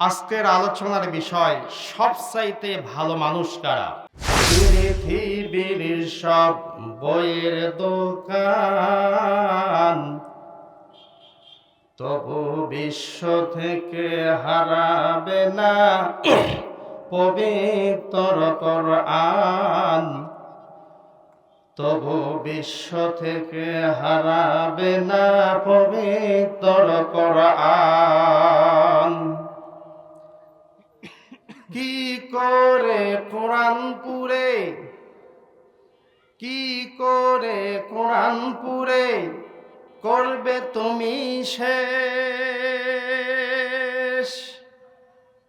আজকের আলোচনার বিষয়, সবচাইতে ভালো মানুষ কারা? পৃথিবীর সব বইয়ের দোকান, তবু বিশ্ব থেকে হারাবে না পবিত্র করআন, তবু বিশ্ব থেকে হারাবে না পবিত্র করআন। কি করে কোরআন পুরে কি করে কোরআন পুরে করবে তুমি শেষ?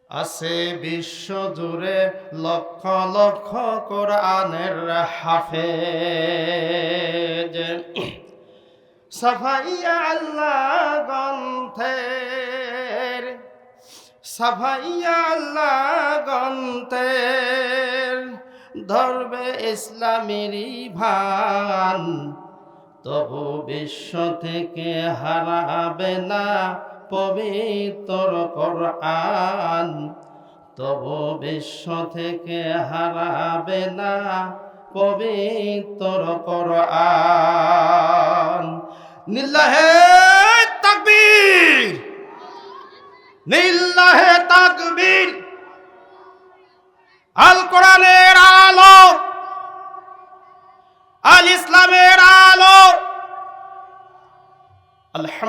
আছে বিশ্ব জুড়ে লক্ষ লক্ষ কোরআনের হাফেজ। সাফাইয়া আল্লাহ গ্রন্থের সাফাইয়া আল্লাহ গ্রন্থের ধরবে ইসলামেরই ভান। তবু বিশ্ব থেকে হারাবে না পবিত্র কোরআন। তবু বিশ্ব থেকে হারাবে না পবিত্র কোরআন। নিল্লাহে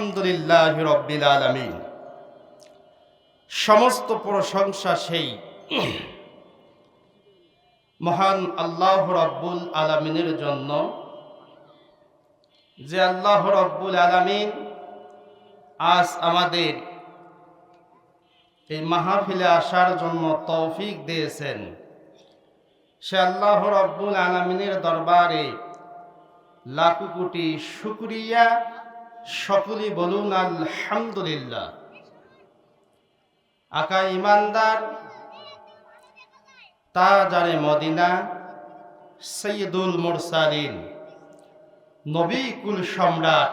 আলহামদুলিল্লাহ রব্বিল আলামিন। সমস্ত প্রশংসা সেই মহান আল্লাহ রব্বুল আলামিনের জন্য, যে আল্লাহ রব্বুল আলামিন আজ আমাদের এই মাহফিলে আসার জন্য তৌফিক দিয়েছেন। সে আল্লাহ রব্বুল আলমিনের দরবারে লাখো কোটি শুক্রিয়া সকলেই বলুন, আলহামদুলিল্লাহ। আকা ইমানদার তা জানে মদিনা, সৈয়দুল মুরসালিন নবী কুল সম্রাট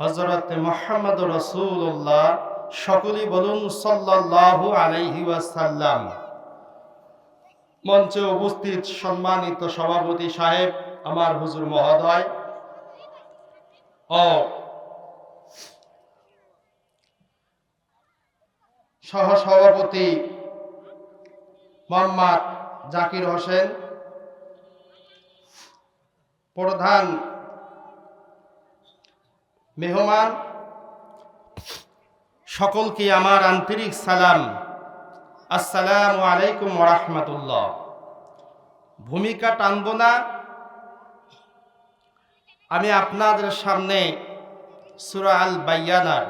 হজরত মোহাম্মদ রসুল্লাহ সকলে বলুন, সাল্লাল্লাহু আলাইহি ওয়াসাল্লাম। মঞ্চে উপস্থিত সম্মানিত সভাপতি সাহেব, আমার হুজুর মহোদয় সহসভাপতি মোহাম্মদ জাকির হোসেন, প্রধান মেহমান, সকলকে আমার আন্তরিক সালাম। আসসালামু আলাইকুম রহমতুল্লাহ। ভূমিকা টানব না আমি আপনাদের সামনে সুরা আল বাইয়ানার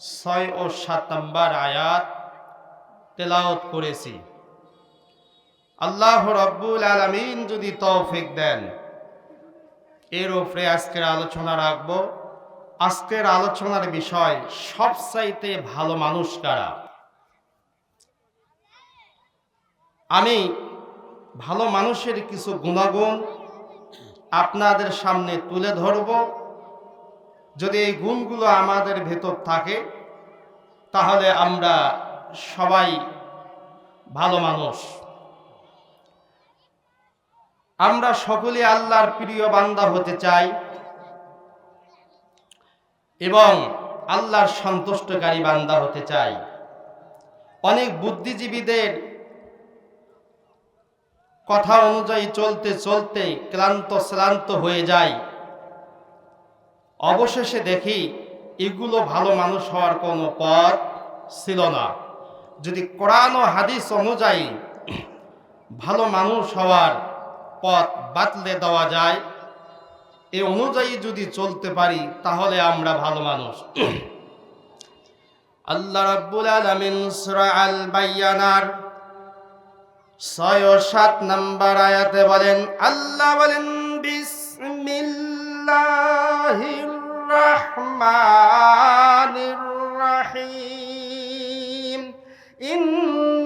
ছয় ও সাত নম্বর আয়াত তেলাওত করেছি। আল্লাহ রব্বুল আলমিন যদি তৌফিক দেন, এর উপরে আজকের আলোচনা রাখব। আজকের আলোচনার বিষয়, সবচাইতে ভালো মানুষ কারা? আমি ভালো মানুষের কিছু গুণাগুণ আপনাদের সামনে তুলে ধরব। যদি এই গুণগুলো আমাদের ভেতর থাকে, তাহলে আমরা সবাই ভালো মানুষ। আমরা সকলে আল্লাহর প্রিয় বান্দা হতে চাই এবং আল্লাহর সন্তুষ্টকারী বান্দা হতে চাই। অনেক বুদ্ধিজীবীদের কথা অনুযায়ী চলতে চলতে ক্লান্ত শ্রান্ত হয়ে যায় অবশেষে দেখি এগুলো ভালো মানুষ হওয়ার কোনো পথ ছিল না। যদি কোরআন ও হাদিস অনুযায়ী ভালো মানুষ হওয়ার পথ বাতলে দেওয়া যায়, এ অনুযায়ী যদি চলতে পারি, তাহলে আমরা ভালো মানুষ। আল্লাহ রাব্বুল আলামিন সূরা আল বাইয়ানার ছয় ও সাত নম্বর আয়াতে বলেন আল্লাহ বলেন বিসমিল্লাহির রহমানির রহিম। ইন্নাল্লাযীনা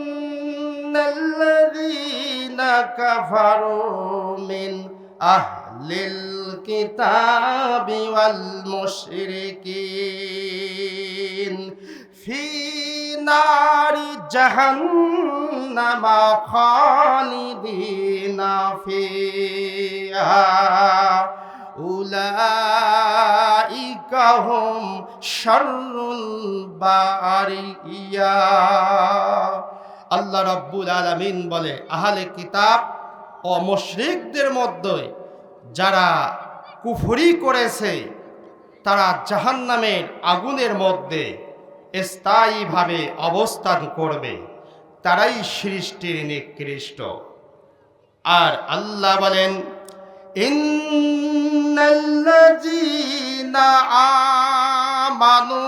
কাফারু মিন নারি জাহান্নামা খালিদিনা ফিহা। উলাইকা হুম শাররুল বারিয়া। আল্লাহ রব্বুল আলমিন বলে, আহলে কিতাব ও মশ্রিকদের মধ্যে যারা কুফরি করেছে, তারা জাহান্নামের আগুনের মধ্যে স্থায়ীভাবে অবস্থান করবে তারাই সৃষ্টির নিকৃষ্ট। আর আল্লাহ বলেন ইন্নাল্লাযীনা আমানু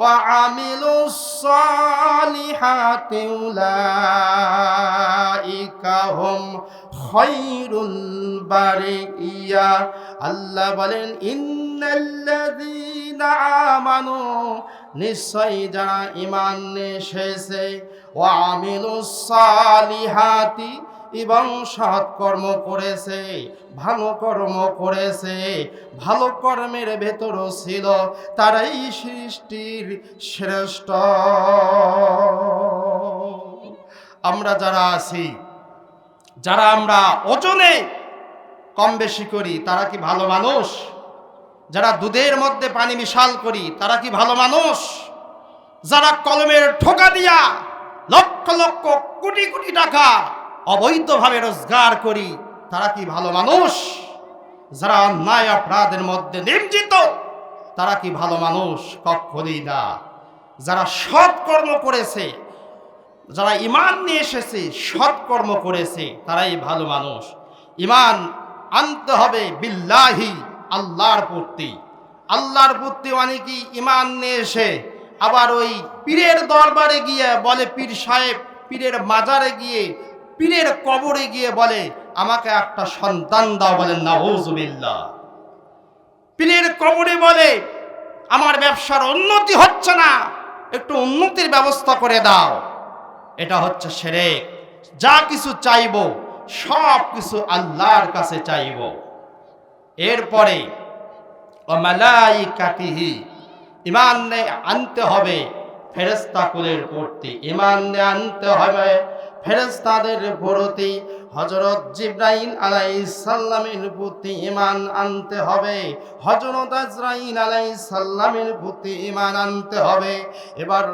ওয়া আমিলুস সালিহাতি উলাইকা হুম খৈরুল আল্লাহ বলেন, ইন্নাল্লাযীনা আমানু, নিশ্চয়ই যারা নিয়ে এসেছে ও আমিলুস সালিহাতি এবং সৎ কর্ম করেছে, ভালো কর্ম করেছে, ভালো কর্মের ভেতরও ছিল, তারাই সৃষ্টির শ্রেষ্ঠ। আমরা যারা আছি, যারা আমরা ওজনে কম বেশি করি, তারা কি ভালো মানুষ? যারা দুধের মধ্যে পানি মিশাল করি, তারা কি ভালো মানুষ? যারা কলমের ঠোকা দিয়া লক্ষ লক্ষ কোটি কোটি টাকা অবৈধভাবে রোজগার করি, তারা কি ভালো মানুষ? যারা অন্যায় অপরাধের মধ্যে নিমজিত তারা কি ভালো মানুষ? কখনই না। যারা সৎ কর্ম করেছে, যারা ইমান নিয়ে এসেছে, সৎকর্ম করেছে, তারাই ভালো মানুষ। ইমান আনতে হবে বিল্লাহি, আল্লাহর প্রতি। আল্লাহর প্রতি অনেকে ইমান নিয়ে এসে আবার ওই পীরের দরবারে গিয়ে বলে, পীর সাহেব, পীরের মাজারে গিয়ে পীরের কবরে গিয়ে বলে, আমাকে একটা সন্তান দাও বলেন না ওজুবিল্লা পীরের কবরে বলে, আমার ব্যবসার উন্নতি হচ্ছে না, একটু উন্নতির ব্যবস্থা করে দাও। এটা হচ্ছে সেরেক। যা কিছু চাইব, সব কিছু আল্লাহর কাছে চাইব। এরপরে, অমালাইকাতিহি। ইমান আনতে হবে ফেরেস্তা কুলের প্রতি ইমান আনতে হবে। ফেরেস্তাদের প্রতি হজরত জিব্রাইল আলাইহিস সাল্লামের প্রতি ইমান আনতে হবে। হজরত আজরাইল আলাইহিস সাল্লামের প্রতি ইমান আনতে হবে। এবার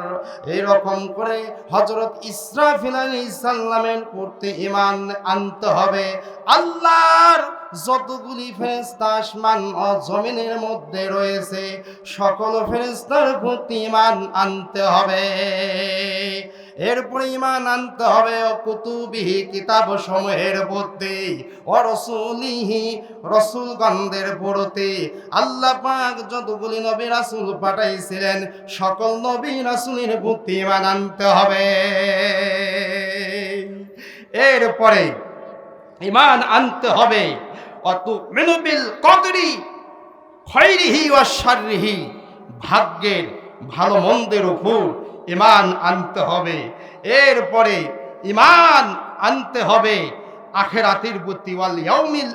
এরকম করে হজরত ইসরাফিল আলাইহিস সাল্লামের প্রতি ইমান আনতে হবে। আল্লাহর যতগুলি ফেরেস্তা আসমান ও জমিনের মধ্যে রয়েছে, সকল ফেরেস্তার প্রতি ইমান আনতে হবে। এরপরে ইমান আনতে হবে ও কুতুবিহি কিতাব সমূহের প্রতি ও রসুলিহি রসুলগন্ধের প্রতি আল্লাহ পাক যতগুলি নবী রাসুল পাঠাইছিলেন, সকল নবী রাসুলের প্রতি ইমান আনতে হবে। এরপরে ইমান আনতে হবে। অত মেনুবিল কদরি খৈরিহি ও শারিহি ভাগ্যের ভালো মন্দের উপর ইমান আনতে হবে। এরপরে ইমান আনতে হবে আখেরাতের প্রতি ওয়াল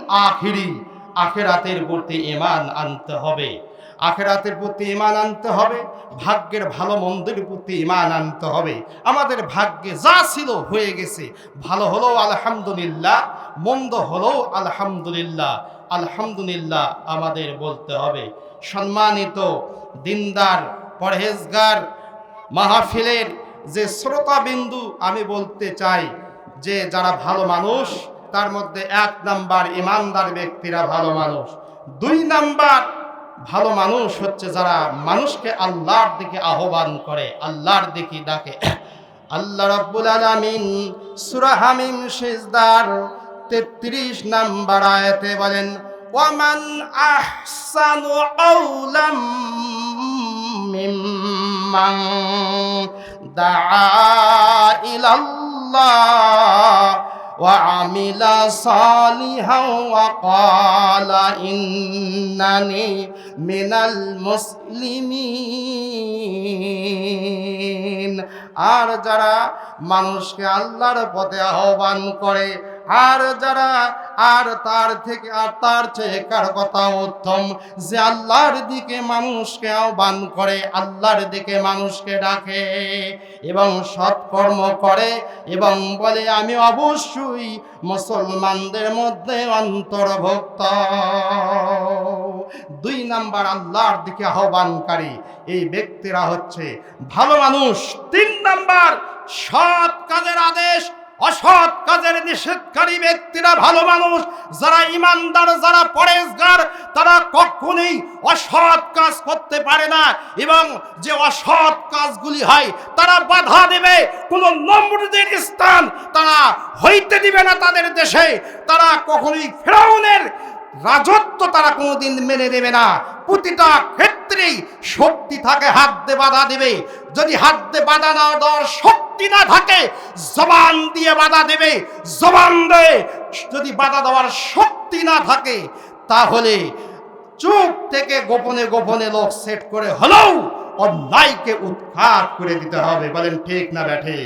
আখিরি। আখেরাতের প্রতি ইমান আনতে হবে। আখেরাতের প্রতি ইমান আনতে হবে, ভাগ্যের ভালো মন্দের প্রতি ইমান আনতে হবে। আমাদের ভাগ্যে যা ছিল হয়ে গেছে। ভালো হলো আলহামদুলিল্লাহ, মন্দ হলো আলহামদুলিল্লাহ। আলহামদুলিল্লাহ আমাদের বলতে হবে। সম্মানিত দিনদার, পরহেজগার মাহফিলের যে শ্রোতাবিন্দু আমি বলতে চাই, যে যারা ভালো মানুষ, তার মধ্যে এক নাম্বার ইমানদার ব্যক্তিরা ভালো মানুষ। দুই নাম্বার ভালো মানুষ হচ্ছে যারা মানুষকে আল্লাহর দিকে আহ্বান করে, আল্লাহর দিকে ডাকে। আল্লাহ রাব্বুল আলামিন সূরা হামিম সিজদার 33 নাম্বার আয়াতে বলেন ওয়ামান আহসানু আওলাম মিম্মান দাআ ইলাল্লাহ وعمل صالحا وقال إنني من المسلمين আর যারা মানুষকে আল্লাহর পথে আহ্বান করে আর যারা, আর তার থেকে, আর তার চেয়ে কার কথা উত্তম? যে আল্লাহর দিকে মানুষকে আহ্বান করে, আল্লাহর দিকে মানুষকে ডাকে এবং সৎকর্ম করে এবং বলে, আমি অবশ্যই মুসলমানদের মধ্যে অন্তর্ভুক্ত। দুই নাম্বার, আল্লাহর দিকে আহ্বানকারী, এই ব্যক্তিরা হচ্ছে ভালো মানুষ। তিন নাম্বার, সৎ কাজের আদেশ অসৎ কাজের নিষেধকারী ব্যক্তিরা ভালো মানুষ, যারা ইমানদার, যারা পরেশগার তারা কখনোই অসৎ কাজ করতে পারে না। এবং যে অসৎ কাজগুলি হয়, তারা বাধা দেবে। কোনো নম্রদের স্থান তারা হইতে দিবে না তাদের দেশে। তারা কখনোই ফেরাউনের রাজত্ব তারা কোনোদিন মেনে নেবে না। প্রতিটা ক্ষেত্রেই শক্তি থাকে, হাত দিয়ে বাধা দেবে। যদি হাত দিয়ে বাধা না দেওয়ার শক্তি না থাকে জবান দিয়ে বাধা দেবে, জবান দেয় যদি বাধা দেওয়ার শক্তি না থাকে, তাহলে চুপ থেকে গোপনে গোপনে লোক সেট করে হলেও অন্যায়কে উৎখাত করে দিতে হবে। বলেন, ঠিক না, ব্যাঠে?